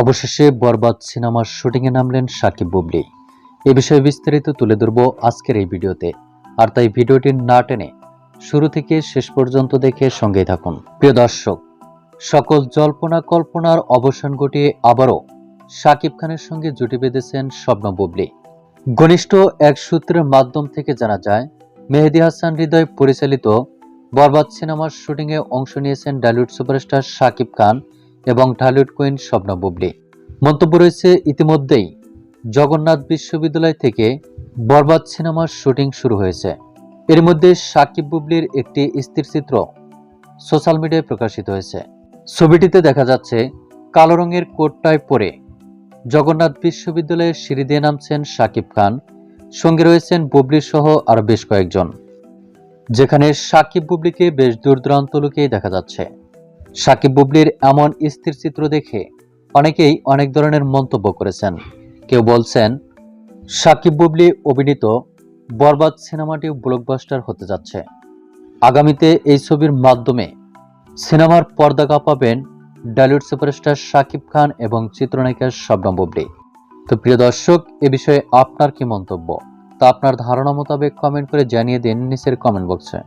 অবশেষে বরবাদ সিনেমার শুটিংয়ে নামলেন সাকিব বুবলি। এ বিষয়ে বিস্তারিত তুলে ধরব আজকের এই ভিডিওতে। আর তাই ভিডিওটি না টেনে শুরু থেকে শেষ পর্যন্ত দেখে সঙ্গেই থাকুন। প্রিয় দর্শক, সকল জল্পনা কল্পনার অবসান ঘটিয়ে আবারও সাকিব খানের সঙ্গে জুটি বেঁধেছেন স্বপ্ন বুবলি। ঘনিষ্ঠ এক সূত্রের মাধ্যম থেকে জানা যায়, মেহেদি হাসান হৃদয় পরিচালিত বরবাদ সিনেমার শুটিংয়ে অংশ নিয়েছেন ডালিউড সুপারস্টার সাকিব খান এবং ঢালিউড কুইন স্বপ্ন বুবলি। মন্তব্য রয়েছে ইতিমধ্যেই। জগন্নাথ বিশ্ববিদ্যালয় থেকে বরবাদ সিনেমার শুটিং শুরু হয়েছে। এর মধ্যে সাকিব বুবলির একটি স্থিরচিত্র সোশ্যাল মিডিয়ায় প্রকাশিত হয়েছে। ছবিটিতে দেখা যাচ্ছে, কালো রঙের কোটটায় পরে জগন্নাথ বিশ্ববিদ্যালয়ের সিঁড়ি দিয়ে নামছেন সাকিব খান, সঙ্গে রয়েছেন বুবলি সহ আরও বেশ কয়েকজন। যেখানে সাকিব বুবলিকে বেশ দূর দূরান্ত লুকিয়ে দেখা যাচ্ছে। সাকিব বুবলির এমন স্থির চিত্র দেখে অনেকেই অনেক ধরনের মন্তব্য করেছেন। কেউ বলছেন, সাকিব বুবলি অভিনীত বরবাদ সিনেমাটি ব্লকবাস্টার হতে যাচ্ছে। আগামীতে এই ছবির মাধ্যমে সিনেমার পর্দা কাঁপাবেন ডালিউড সুপারস্টার সাকিব খান এবং চিত্রনায়িকা শবনম বুবলি। তো প্রিয় দর্শক, এ বিষয়ে আপনার কি মন্তব্য? তা আপনার ধারণা মোতাবেক কমেন্ট করে জানিয়ে দিন নিচের কমেন্ট বক্সে